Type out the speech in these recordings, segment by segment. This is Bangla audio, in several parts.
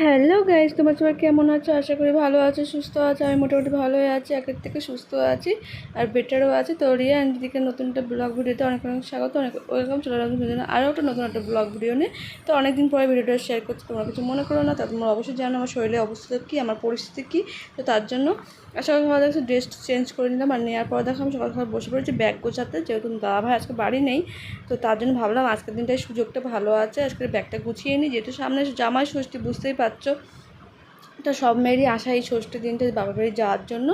হ্যালো গাইজ তোমার সবাই কেমন আছো? আশা করি ভালো আছো, সুস্থ আছো। আমি মোটামুটি ভালোই আছি একের থেকে সুস্থ আছি আর বেটারও আছে। তো রিয়া দিদিকে নতুন একটা ব্লগ ভিডিওতে অনেক অনেক স্বাগত, অনেক ওয়েলকাম চলে আসবে জন্য আরও একটা নতুন একটা ব্লগ ভিডিও নিয়ে। তো অনেকদিন পরে ভিডিওটা শেয়ার করছি, তোমরা কিছু মনে করো না, তা তোমরা অবশ্যই জানো আমার শরীরের অবস্থা কী, আমার পরিস্থিতি কী, তো তার জন্য সকাল সকাল দেখো ড্রেস চেঞ্জ করে নিলাম আর নেওয়ার পর দেখো আমি সকাল সকাল বসে পড়েছি ব্যাগ গোছাতে, যেহেতু দাদা ভাই আজকে বাড়ি নেই, তো তার জন্য ভাবলাম আজকের দিনটাই সুযোগটা ভালো আছে আজকে ব্যাগটা গুছিয়ে নিই, যেহেতু সামনে জামাই ষষ্ঠী, বুঝতেই পারছ। তো সব মেয়েরই আশা এই ষষ্ঠী দিনটা বাবার বাড়ি যাওয়ার জন্য।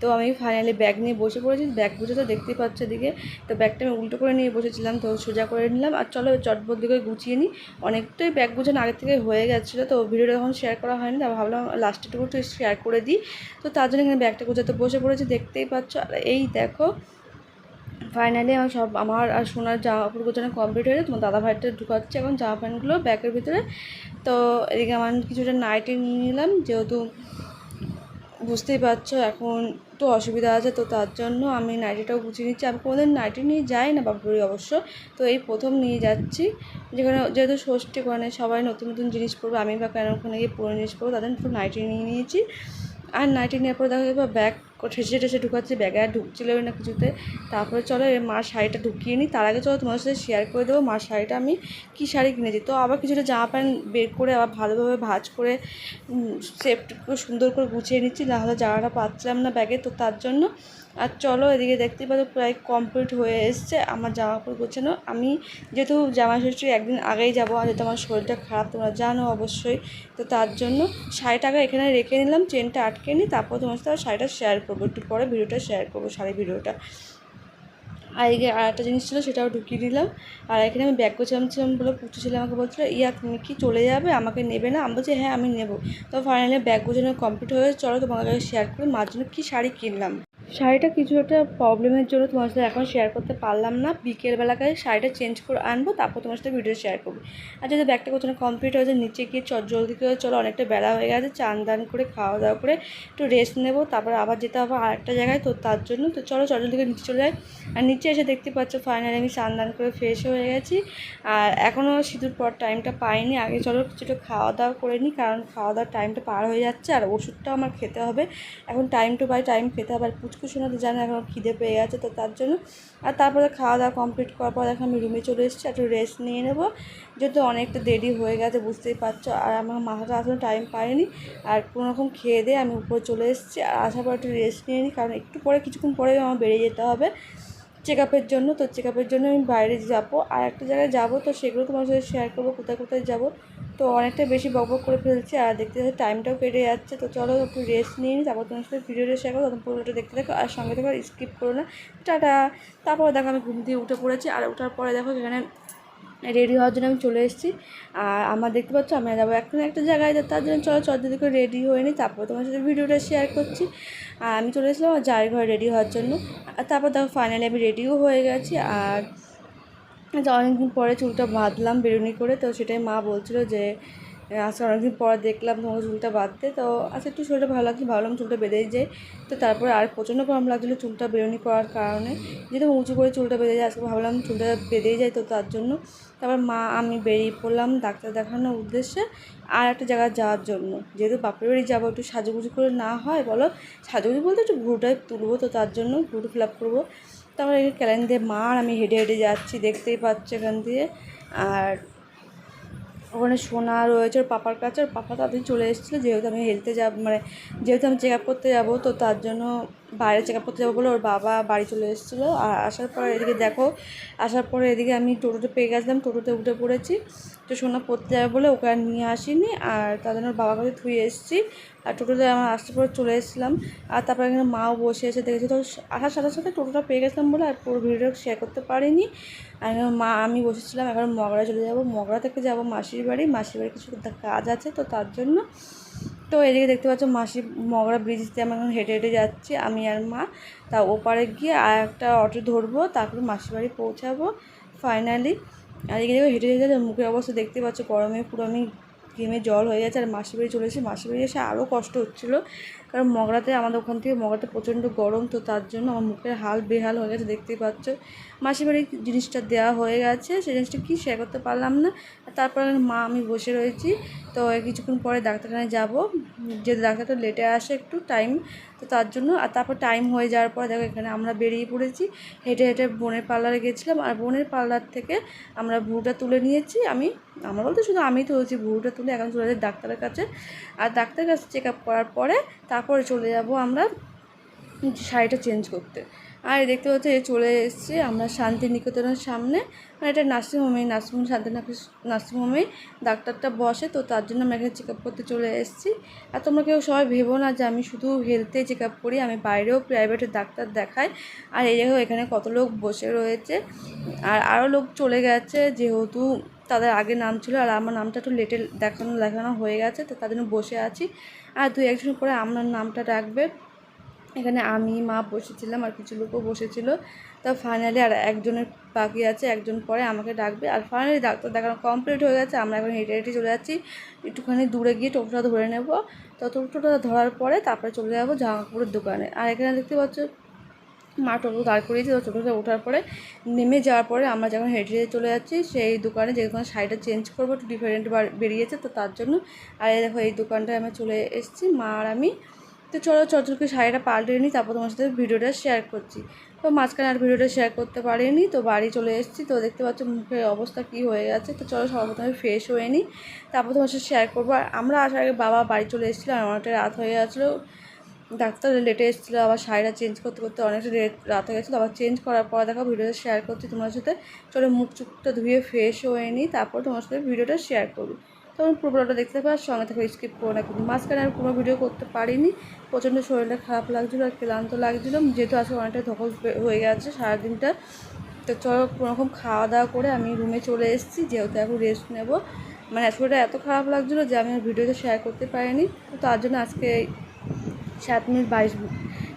তো আমি ফাইনালি ব্যাগ নিয়ে বসে পড়েছি। ব্যাগ বুঝে তো দেখতেই পাচ্ছ এদিকে। তো ব্যাগটা আমি উল্টো করে নিয়ে বসেছিলাম। তো সোজা করে নিলাম। আর চলো চটবট দিকে গুছিয়ে নিই। অনেকটাই ব্যাগ গুছানো আগের থেকে হয়ে গেছিল। তো ভিডিওটা এখন শেয়ার করা হয়নি। তারপর ভাবলাম লাস্টেটুকু একটু শেয়ার করে দিই। তো তার জন্য এখানে ব্যাগটা গুছাতে বসে পড়েছি। দেখতেই পাচ্ছ। আর এই দেখো ফাইনালি আমার সব আমার আর সোনার জামা কাপড় গোছানো কমপ্লিট হয়ে তোমার দাদা ভাইটা ঢুকাচ্ছে এখন জামা প্যান্টগুলো ব্যাগের ভিতরে। তো এদিকে আমার কিছুটা নাইটি নিয়ে নিলাম, যেহেতু বুঝতেই পারছ এখন একটু অসুবিধা আছে, তো তার জন্য আমি নাইটিটাও গুছিয়ে নিচ্ছি। আমি কোনোদিন নাইটি নিয়ে যাই না বাপুরি অবশ্য, তো এই প্রথম নিয়ে যাচ্ছি। যেখানে যেহেতু ষষ্ঠী মানে সবাই নতুন নতুন জিনিস পরবে, আমি বা কেন ওখানে গিয়ে পুরো জিনিস পরবো তাদের একটু নাইটি নিয়ে নিয়েছি। আর নাইটি নেওয়ার পর দেখা যাবে ব্যাগ ঠেসে ঠেসে ঢুকাচ্ছে, ব্যাগে আর ঢুকছিল না কিছুতে। তারপরে চলো মার শাড়িটা ঢুকিয়ে নিই তার আগে চলো তোমার সাথে শেয়ার করে দেবো মার শাড়িটা আমি কী শাড়ি কিনেছি। তো আবার কিছুটা জামা প্যান্ট বের করে আবার ভালোভাবে ভাজ করে সেফ সুন্দর করে গুছিয়ে নিচ্ছি নাহলে জামাটা পাচ্ছিলাম না ব্যাগে, তো তার জন্য। আর চলো এদিকে দেখতে পাচ্ছ প্রায় কমপ্লিট হয়ে এসছে আমার জামা কাপড় গোছানো। আমি যেহেতু জামা ষষ্ঠীর একদিন আগেই যাব, আর যেহেতু আমার শরীরটা খারাপ, তোমরা জানো অবশ্যই। তো তার জন্য শাড়িটাকে এখানে রেখে নিলাম চেনটা আটকে নিই তারপর তোমার সাথে শাড়িটা শেয়ার করব একটু পরে ভিডিওটা শেয়ার করব, সারা ভিডিওটা। আর এদিকে আর একটা জিনিস ছিল, সেটাও ঢুকিয়ে দিলাম। আর এখানে আমি ব্যাগ গোছাচ্ছিলাম বলে পুচু ছেলে আমাকে বলছিলো, ইয়া, তুমি কি চলে যাবে? আমাকে নেবে না? আমি বলছি হ্যাঁ আমি নেব। তো ফাইনালি ব্যাগ গোছানো কমপ্লিট হয়ে চলো তোমার কাছে শেয়ার করি। মার জন্য কী শাড়ি কিনলাম? শাড়িটা কিছু একটা প্রবলেমের জন্য তোমার সাথে এখন শেয়ার করতে পারলাম না। বিকেলবেলাকায় শাড়িটা চেঞ্জ করে আনব, তারপর তোমার সাথে ভিডিও শেয়ার করব। আর যদি ব্যাগটা কোথাও কমপ্লিট হয়েছে নিচে গিয়ে চট জলদি করে চলো, অনেকটা বেলা হয়ে গেছে, চান দান করে, খাওয়া দাওয়া করে একটু রেস্ট নেব, তারপর আবার যেতে হবে আরেকটা জায়গায়, তো তার জন্য, তো চলো, চট জলদি করে নিচে চলে যাই। আর নিচে এসে দেখতে পাচ্ছ ফাইনালি আমি চান দান করে ফ্রেশ হয়ে গেছি। আর এখনও সিঁদুর পর টাইমটা পাইনি, আগে চলো কিছুটা খাওয়া দাওয়া করে নিই, কারণ খাওয়া দাওয়ার টাইমটা পার হয়ে যাচ্ছে, আর ওষুধটাও আমার খেতে হবে। এখন টাইম টু বাই টাইম খেতে হবে, আর পুচকু শোনাতে জানো এখন খিদে পেয়ে গেছে, তো তার জন্য। আর তারপরে খাওয়া দাওয়া কমপ্লিট করার পর এখন আমি রুমে চলে এসেছি, একটু রেস্ট নিয়ে নেব। যেহেতু অনেকটা দেরি হয়ে গেছে, বুঝতেই পারছ। আর আমার মাথাটা আসলে টাইম পায়নি আর কোনো রকম খেয়ে দিয়ে আমি উপরে চলে এসেছি। আর আসার পর একটু রেস্ট নিয়ে নিই কারণ একটু পরে, কিছুক্ষণ পরে আমার বেরিয়ে যেতে হবে চেক আপের জন্য। তো চেক আপের জন্য আমি বাইরে যাব। আর একটা জায়গায় যাব, তো সেগুলো তোমার সাথে শেয়ার করব, কোথায় কোথায় যাব। তো অনেকটা বেশি বক বক করে ফেলছি আর দেখতে দেখতে টাইমটাও কেটে যাচ্ছে। তো চলো একটু রেস্ট নিয়ে নিই তারপর তোমার সাথে ভিডিওটা শেয়ার করো তখন পুরোটা দেখতে থাকো আর সঙ্গে থেকে স্কিপ করো না। টাটা! তারপর দেখো আমি ঘুম দিয়ে উঠে পড়েছি আর ওঠার পরে দেখো এখানে রেডি হওয়ার জন্য আমি চলে এসেছি। আর আমার দেখতে পাচ্ছ আমি যাব এখন একটা জায়গায় তার জন্য চলো চল দিদি করে রেডি হয়ে নিই তারপর তোমার সাথে ভিডিওটা শেয়ার করছি। আর আমি চলে এসেছিলাম আমার জায়ের ঘরে রেডি হওয়ার জন্য। আর তারপর দেখো ফাইনালি আমি রেডিও হয়ে গেছি। আর অনেকদিন পরে চুলটা বাঁধলাম বেরুনি করে, তো সেটাই মা বলছিল যে আজকে অনেকদিন পর দেখলাম তোমার চুলটা বাঁধতে, তো আজকে একটু শরীরটা ভালো লাগছে, ভাবলাম চুলটা বেঁধেই যায় তো তারপরে আর প্রচণ্ড গরম লাগছিল চুলটা বেরোনি করার কারণে। যেহেতু উঁচু করে চুলটা বেঁধে যায় আজকে ভাবলাম চুলটা বেঁধেই যায় তো তার জন্য। তারপর মা, আমি বেরিয়ে পড়লাম ডাক্তার দেখানোর উদ্দেশ্যে আর একটা জায়গায় যাওয়ার জন্য। যেহেতু বাপের বাড়ি যাব, একটু সাজুগুজু করে না হয়, বলো? সাজুগুজু বলতে একটু ভুরুটাই তুলবো তো তার জন্য ভুরু ফিল আপ করব। তারপরে ক্যালেন দিয়ে মার, আমি হেঁটে হেঁটে যাচ্ছি, দেখতেই পাচ্ছি এখান দিয়ে। আর ওখানে সোনা রয়েছে, ওর পাপার কাছে। ওর পাপা তাদের চলে এসেছিল, যেহেতু আমি হেলতে যাব মানে যেহেতু আমি চেক আপ করতে যাব, তো তার জন্য বাইরে চেক আপ করতে যাব বলে ওর বাবা বাড়ি চলে এসেছিল। আর আসার পরে এদিকে দেখো, আসার পরে এদিকে আমি টোটোতে পেয়ে গেছিলাম, টোটোতে উঠে পড়েছি। তো সোনা পড়তে যাবে বলে ওকে আর নিয়ে আসিনি, আর তার জন্য ওর বাবার কাছে থুয়ে এসেছি। আর টোটোতে আমার আসতে পরে চলে এসেছিলাম, আর তারপরে এখানে মাও বসে এসে দেখেছি। তো আসার সাথে সাথে টোটোটা পেয়ে গেছিলাম বলে আর পুরো ভিডিও শেয়ার করতে পারিনি। আর মা, আমি বসেছিলাম, এখন মগড়া চলে যাব। মগড়া থেকে যাব মাসির বাড়ি। মাসির বাড়ি কিছু কাজ আছে তো তার জন্য। তো এদিকে দেখতে পাচ্ছ মাসি মগরা ব্রিজ দিয়ে আমি এখন হেঁটে হেঁটে যাচ্ছি, আমি আর মা। তা ওপারে গিয়ে আর একটা অটো ধরবো, তারপরে মাসির বাড়ি পৌঁছাবো ফাইনালি আর এদিকে দেখো হেঁটে হেঁটে মুখের অবস্থা দেখতে পাচ্ছ, গরমে পুরো আমি ঘেমে জল হয়ে গেছে আর মাসির বাড়ি চলে এসেছি, মাসির বাড়ি এসে আরও কষ্ট হচ্ছিল, কারণ মগরাতে আমাদের ওখান থেকে মগরাতে প্রচণ্ড গরম, তো তার জন্য আমার মুখের হাল বেহাল হয়ে গেছে দেখতেই পাচ্ছ। মাসি বাড়ি জিনিসটা দেওয়া হয়ে গেছে, সেই জিনিসটা কি শেয়ার করতে পারলাম না। আর তারপর মা, আমি বসে রয়েছি তো কিছুক্ষণ পরে ডাক্তারখানায় যাব। যে ডাক্তারটা লেটে আসে একটু টাইম তো তার জন্য আর তারপর টাইম হয়ে যাওয়ার পর দেখো এখানে আমরা বেরিয়ে পড়েছি। হেঁটে হেঁটে বোনের পার্লারে গেছিলাম আর বোনের পার্লার থেকে আমরা ভুরুটা তুলে নিয়েছি। আমি, আমার বলতে শুধু আমি তুলেছি ভুরুটা তুলে এখন চলে যাই ডাক্তারের কাছে। আর ডাক্তারের কাছে চেক আপ করার পরে তারপরে চলে যাব আমরা শাড়িটা চেঞ্জ করতে। আর দেখতে পাচ্ছি চলে এসেছি আমরা শান্তিনিকেতনের সামনে। মানে এটা নার্সিংহোমে নার্সিংহোম শান্তি নার্সিংহোমেই ডাক্তারটা বসে। তো তার জন্য আমি এখানে চেক আপ করতে চলে এসেছি। আর তোমরা কেউ সবাই ভেবো না যে আমি শুধু হেলথে চেক আপ করি, আমি বাইরেও প্রাইভেটে ডাক্তার দেখাই। আর এই দেখো, এখানে কত লোক বসে রয়েছে। আর আরও লোক চলে গেছে, যেহেতু তাদের আগে নাম ছিল। আর আমার নামটা একটু লেটে দেখানো দেখানো হয়ে গেছে, তো জন্য বসে আছি। আর দু একজন পরে আমার নামটা রাখবে। এখানে আমি, মা বসেছিলাম আর কিছু লোকও বসেছিল। তো ফাইনালি আর একজনের বাকি আছে, একজন পরে আমাকে ডাকবে। আর ফাইনালি ডাক্তার দেখানো কমপ্লিট হয়ে গেছে, আমরা এখন হেঁটে হেঁটে চলে যাচ্ছি। একটুখানি দূরে গিয়ে টোটোটা ধরে নেব। তো টোটোটা ধরার পরে তারপরে চলে যাব জামা কাপড়ের দোকানে। আর এখানে দেখতে পাচ্ছ, মা টোটো দাঁড় করিয়েছে তো টোটোতে ওঠার পরে নেমে যাওয়ার পরে আমরা যখন হেঁটে হেঁটে চলে যাচ্ছি, সেই দোকানে যে দোকানে শাড়িটা চেঞ্জ করব, একটু ডিফারেন্ট বেরিয়েছে, তো তার জন্য। আর দেখো, এই দোকানটায় আমি চলে এসেছি, মা আর আমি। তো চলো চটচলকে শাড়িটা পাল্টে নিই তারপর তোমার সাথে ভিডিওটা শেয়ার করছি। তো মাঝখানে আর ভিডিওটা শেয়ার করতে পারিনি, তো বাড়ি চলে এসেছি, তো দেখতে পাচ্ছ মুখের অবস্থা কী হয়ে গেছে। তো চলো সর্বপ্রথমে ফ্রেশ হয়ে নিই তারপর তোমার সাথে শেয়ার করব। আর আমরা আসার আগে বাবা বাড়ি চলে এসেছিল, আর অনেকটা রাত হয়ে গেছিল। ডাক্তার লেটে এসেছিল, আবার শাড়িটা চেঞ্জ করতে করতে অনেকটা লেট রাত হয়ে গেছিল, আবার চেঞ্জ করার পর দেখো ভিডিওটা শেয়ার করছি তোমার সাথে। চলো, মুখ চুখটা ধুয়ে ফ্রেশ হয়ে নিই তারপর তোমার সাথে ভিডিওটা শেয়ার করব। তখন পুরোটা দেখতে পাওয়ার সঙ্গে থেকে স্কিপ করে না, কিন্তু মাঝখানে আর কোনো ভিডিও করতে পারিনি। প্রচণ্ড শরীরটা খারাপ লাগছিল, আর ক্লান্ত লাগছিল। যেহেতু আজকে অনেকটা ধকল হয়ে গেছে সারাদিনটা। তো চলো কোনোরকম খাওয়া দাওয়া করে আমি রুমে চলে এসেছি, যেহেতু এখন রেস্ট নেব। মানে শরীরটা এত খারাপ লাগছিল যে আমি ভিডিওতে শেয়ার করতে পারিনি। তো তার জন্য আজকে সাত মিনিট বাইশ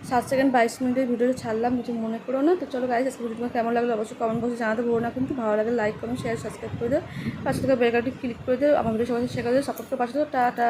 সাত সেকেন্ড বাইশ মিনিটের ভিডিওটা ছাড়লাম, কিছু মনে করো না। তো চলো গাইজ আজকে ভিডিও তোমার কেমন লাগল অবশ্যই কমেন্ট বক্সে জানাতে ভুলো না কিন্তু। ভালো লাগে লাইক কমেন্ট শেয়ার সাবস্ক্রাইব করে দেও। পাশে থেকে বেলকাটি ক্লিক করে দেও। আমার ভিডিও সবাই শেখা দেবে সাপোর্ট করে পাশে দেবো টাটা!